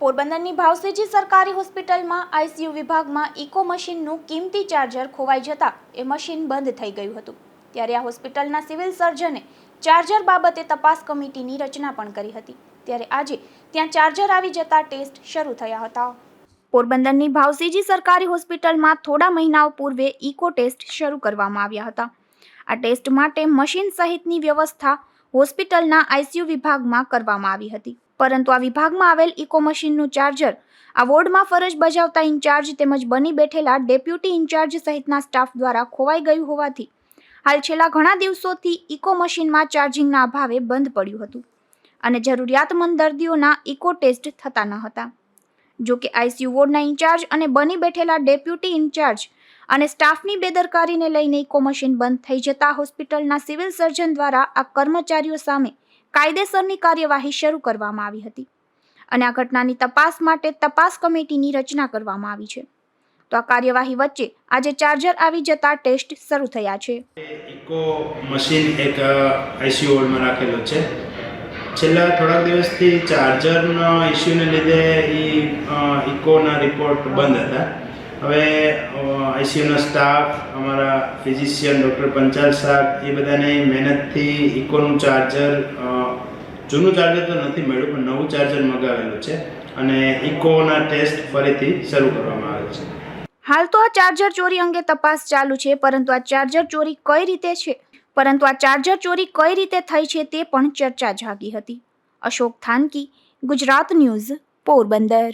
પોરબંદરની ભાવસેજી સરકારી હોસ્પિટલમાં આઈસીયુ વિભાગમાં ઇકો મશીનનું કિંમતી ચાર્જર ખોવાઈ જતા એ મશીન બંધ થઈ ગયું હતું. ત્યારે આ હોસ્પિટલના સિવિલ સર્જને ચાર્જર બાબતે તપાસ કમિટીની રચના પણ કરી હતી. ત્યારે આજે ત્યાં ચાર્જર આવી જતા ટેસ્ટ શરૂ થયા હતા. પોરબંદરની ભાવસીજી સરકારી હોસ્પિટલમાં થોડા મહિનાઓ પૂર્વે ઇકો ટેસ્ટ શરૂ કરવામાં આવ્યા હતા. આ ટેસ્ટ માટે મશીન સહિતની વ્યવસ્થા હોસ્પિટલના આઈસીયુ વિભાગમાં કરવામાં આવી હતી. પરંતુ આ વિભાગમાં આવેલ ઇકો મશીનનું ચાર્જર, આ વોર્ડમાં ફરજ બજાવતા ઇન્ચાર્જ તેમજ બની બેઠેલા ડેપ્યુટી ઇન્ચાર્જ સહિતના સ્ટાફ દ્વારા ખોવાઈ ગયું હોવાથી, હાલ છેલ્લા ઘણા દિવસોથી ઇકો મશીનમાં ચાર્જિંગના અભાવે બંધ પડ્યું હતું અને જરૂરિયાતમંદ દર્દીઓના ઇકો ટેસ્ટ થતા ન હતા. જો કે આઈસીયુ વોર્ડના ઇન્ચાર્જ અને બની બેઠેલા ડેપ્યુટી ઇન્ચાર્જ અને સ્ટાફની બેદરકારીને લઈને ઇકો મશીન બંધ થઈ જતા હોસ્પિટલના સિવિલ સર્જન દ્વારા આ કર્મચારીઓ સામે કાયદેસરની કાર્યવાહી શરૂ કરવામાં આવી હતી અને આ ઘટનાની તપાસ માટે તપાસ કમિટીની રચના કરવામાં આવી છે. તો આ કાર્યવાહી વચ્ચે આજે ચાર્જર આવી જતા ટેસ્ટ શરૂ થયા છે. ઇકો મશીન એક આઈસીયુ વોર્ડમાં રાખેલો છે. છેલ્લા થોડાક દિવસથી ચાર્જરના ઇસ્યુને લીધે એ ઇકોના રિપોર્ટ બંધ હતા. હવે આઈસીયુના સ્ટાફ, અમારા ફિઝિશિયન ડૉક્ટર પંચાલ સાહેબ, એ બધાની મહેનતથી ઇકોનું ચાર્જર જૂનું ચાર્જર તો નથી મળ્યું, પણ નવું ચાર્જર મગાવેલું છે અને ઇકોના ટેસ્ટ ફરીથી શરૂ કરવામાં આવે છે. હાલ તો આ ચાર્જર ચોરી અંગે તપાસ ચાલુ છે, પરંતુ આ ચાર્જર ચોરી કઈ રીતે છે? પરંતુ આ ચાર્જર ચોરી કઈ રીતે થઈ છે તે પણ ચર્ચા જાગી હતી. અશોક થાનકી, ગુજરાત ન્યૂઝ, પોરબંદર.